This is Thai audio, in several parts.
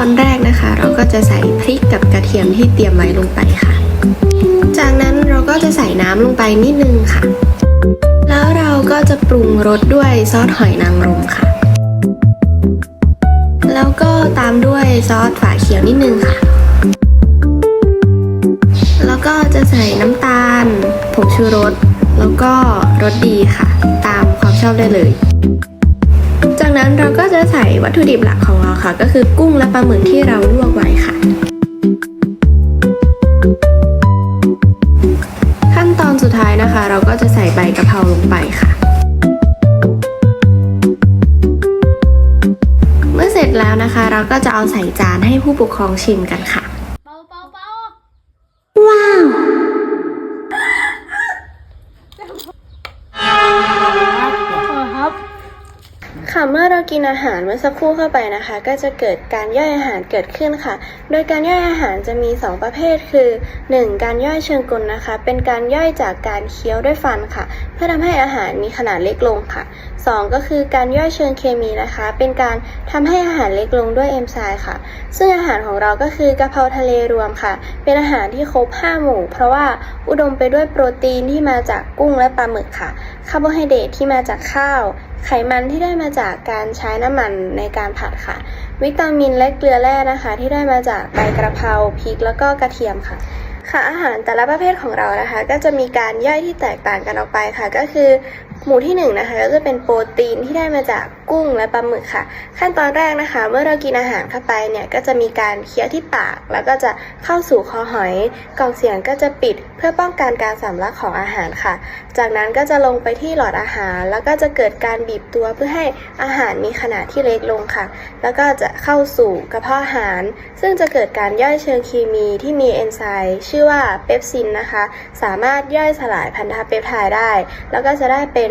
อนแรกนะคะ เราก็จะใส่พริกกับกระเทียมที่เตรียมไว้ลงไปค่ะ จากนั้นเราก็จะใส่น้ำลงไปนิดนึงค่ะ แล้วเราก็จะปรุงรสด้วยซอสหอยนางรมค่ะ แล้วก็ตามด้วยซอสฝาเขียวนิดนึงค่ะ แล้วก็จะใส่น้ำตาล ผงชูรส แล้วก็รสดีค่ะ ตามความชอบได้เลย นั้นเราก็จะใส่วัตถุดิบหลักของเราค่ะ ก็คือกุ้งและปลาหมึกที่เราลวกไว้ค่ะ ขั้นตอนสุดท้ายนะคะ เราก็จะใส่ใบกะเพราลงไปค่ะ เมื่อเสร็จแล้วนะคะ เราก็จะเอาใส่จานให้ผู้ปกครองชิมกันค่ะ ค่ะเมื่อเรากินอาหารเมื่อสักครู่เข้าไปนะคะ ก็จะเกิดการย่อยอาหารเกิดขึ้นค่ะ โดยการย่อยอาหารจะมี 2 ประเภทคือ 1. การย่อยเชิงกลนะคะ เป็นการย่อยจากการเคี้ยวด้วยฟันค่ะ เพื่อทำให้อาหารมีขนาดเล็กลงค่ะ 2. ก็คือการย่อยเชิงเคมีนะคะ เป็นการทำให้อาหารเล็กลงด้วยเอนไซม์ค่ะ ซึ่งอาหารของเราก็คือกะเพราทะเลรวมค่ะ เป็นอาหารที่ครบ5หมู่ เพราะว่าอุดมไปด้วยโปรตีนที่มาจากกุ้งและปลาหมึกค่ะ คาร์โบไฮเดรตที่มาจากข้าว ไขมันที่ได้มาจากการใช้น้ำมันในการผัดค่ะ วิตามินและเกลือแร่นะคะ ที่ได้มาจากใบกระเพราพริกแล้วก็กระเทียมค่ะค่ะอาหารแต่ละประเภทของเรานะคะ ก็จะมีการย่อยที่แตกต่างกันออกไปค่ะ ก็คือ หมู่ที่1นงนะคะก็จะเป็นโปรตีนที่ได้มาจากกุ้งและปลาหมึกค่ะ ขั้นตอนแรกนะคะ เมื่อเรากินอาหารเข้าไปเนี่ยก็จะมีการเคี้ยวที่ปาก แล้วก็จะเข้าสู่คอหอยกล่องเสียงก็จะปิดเพื่อป้องกันการสำลักของอาหารค่ะ จากนั้นก็จะลงไปที่หลอดอาหาร แล้วก็จะเกิดการบีบตัวเพื่อให้อาหารมีขนาดที่เล็กลงค่ะ แล้วก็จะเข้าสู่กระเพาะอาหาร ซึ่งจะเกิดการย่อยเชิงเคมีที่มีเอนไซม์ชื่อว่าเปปซินนะคะ สามารถย่อยสลายพันธะเปปไทด์ได้ แล้วก็จะได้เป็น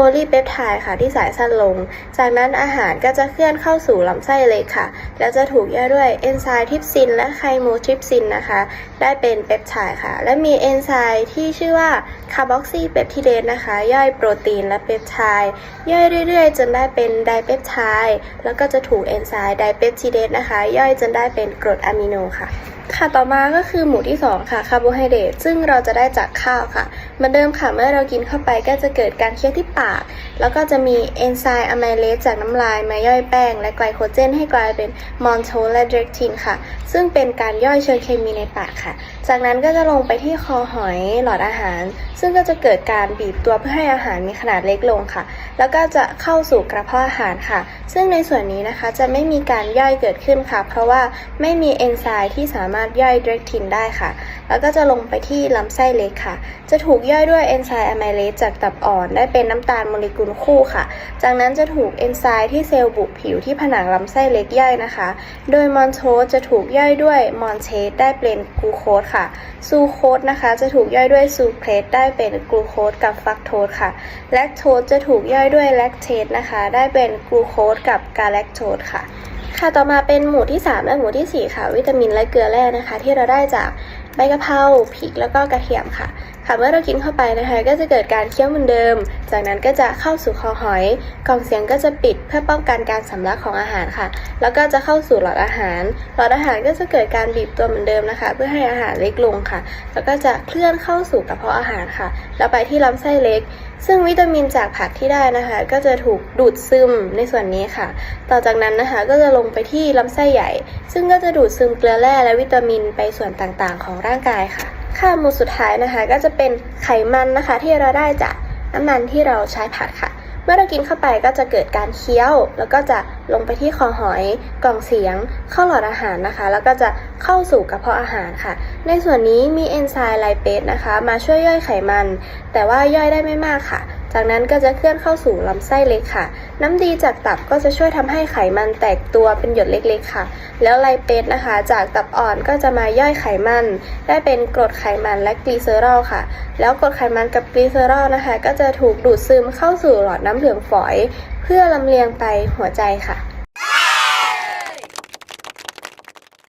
โพลีเปปไทด์ค่ะที่สายสั้นลง จากนั้นอาหารก็จะเคลื่อนเข้าสู่ลำไส้เล็กค่ะ แล้วจะถูกย่อยด้วยเอนไซม์ทริปซินและไคโมทริปซินนะคะ ได้เป็นเปปไทด์ค่ะ และมีเอนไซม์ที่ชื่อว่าคาร์บอกซีเปปทิเดสนะคะ ย่อยโปรตีนและเปปไทด์ย่อยเรื่อยๆ จนได้เป็นไดเปปไทด์แล้วก็จะถูกเอนไซม์ไดเปปทิเดสนะคะ ย่อยจนได้เป็นกรดอะมิโนค่ะค่ะต่อมาก็คือหมู่ที่ 2 ค่ะคาร์โบไฮเดรตซึ่งเราจะได้จากข้าวค่ะเหมือนเดิมค่ะเมื่อเรากินเข้าไปก็จะเกิดการเคี้ยวที่ปากแล้วก็จะมีเอนไซม์อะไมเลสจากน้ำลายมาย่อยแป้ง และไกลโคเจน ให้กลายเป็นมอนโทและเดรกทินค่ะ ซึ่งเป็นการย่อยเชิงเคมีในปากค่ะ จากนั้นก็จะลงไปที่คอหอยหลอดอาหาร ซึ่งก็จะเกิดการบีบตัวเพื่อให้อาหารมีขนาดเล็กลงค่ะ แล้วก็จะเข้าสู่กระเพาะอาหารค่ะ ซึ่งในส่วนนี้นะคะจะไม่มีการย่อยเกิดขึ้นค่ะ เพราะว่าไม่มีเอนไซม์ที่สามารถย่อยเดรกทินได้ค่ะ แล้วก็จะลงไปที่ลำไส้เล็กค่ะ จะถูกย่อยด้วยเอนไซม์อะไมเลสจากตับอ่อนได้เป็นน้ำตาลโมเลกุลคู่ค่ะ จากนั้นจะถูกเอนไซม์ที่เซลล์บุผิวที่ผนังลำไส้เล็กย่อยนะคะ โดยมอนโทสจะถูกย่อยด้วยมอนเชสได้เป็นกลูโคสค่ะ ซูโคสนะคะจะถูกย่อยด้วยซูเครสได้เป็นกลูโคสกับฟักโทสค่ะ แลคโทสจะถูกย่อยด้วยแลคเทสนะคะ ได้เป็นกลูโคสกับกาแลคโทสค่ะค่ะต่อมาเป็นหมู่ที่ 3 และหมู่ทีสี่4 ค่ะ วิตามินและเกลือแร่นะคะ ที่เราได้จากใบกะเพราพริกแล้วก็กระเทียมค่ะ ค่ะเมื่อเรากินเข้าไปนะคะ ก็จะเกิดการเคี้ยวเหมือนเดิม จากนั้นก็จะเข้าสู่คอหอย กล่องเสียงก็จะปิดเพื่อป้องกันการสำลักของอาหารค่ะ แล้วก็จะเข้าสู่หลอดอาหาร หลอดอาหารก็จะเกิดการบีบตัวเหมือนเดิมนะคะ เพื่อให้อาหารเล็กลงค่ะ แล้วก็จะเคลื่อนเข้าสู่กระเพาะอาหารค่ะ แล้วไปที่ลำไส้เล็ก ซึ่งวิตามินจากผักที่ได้นะคะ ก็จะถูกดูดซึมในส่วนนี้ค่ะ ต่อจากนั้นนะคะก็จะลงไปที่ลำไส้ใหญ่ ซึ่งก็จะดูดซึมเกลือแร่และวิตามินไปส่วนต่างๆ ของร่างกายค่ะ ค่าหมู่สุดท้ายนะคะ ก็จะเป็นไขมันนะคะ ที่เราได้จากน้ำมันที่เราใช้ผัดค่ะ เมื่อเรากินเข้าไปก็จะเกิดการเคี้ยว แล้วก็จะลงไปที่คอหอยกล่องเสียง เข้าหลอดอาหารนะคะ แล้วก็จะเข้าสู่กระเพาะอาหารค่ะ ในส่วนนี้มีเอนไซม์ไลเปสนะคะ มาช่วยย่อยไขมัน แต่ว่าย่อยได้ไม่มากค่ะ จากนั้นก็จะเคลื่อนเข้าสู่ลำไส้เล็กค่ะ น้ำดีจากตับก็จะช่วยทำให้ไขมันแตกตัวเป็นหยดเล็กๆค่ะ แล้วไลเปสนะคะ จากตับอ่อนก็จะมาย่อยไขมัน ได้เป็นกรดไขมันและกลีเซอรอลค่ะ แล้วกรดไขมันกับกลีเซอรอลนะคะ ก็จะถูกดูดซึมเข้าสู่หลอดน้ำเหลืองฝอย เพื่อลำเลียงไปหัวใจค่ะ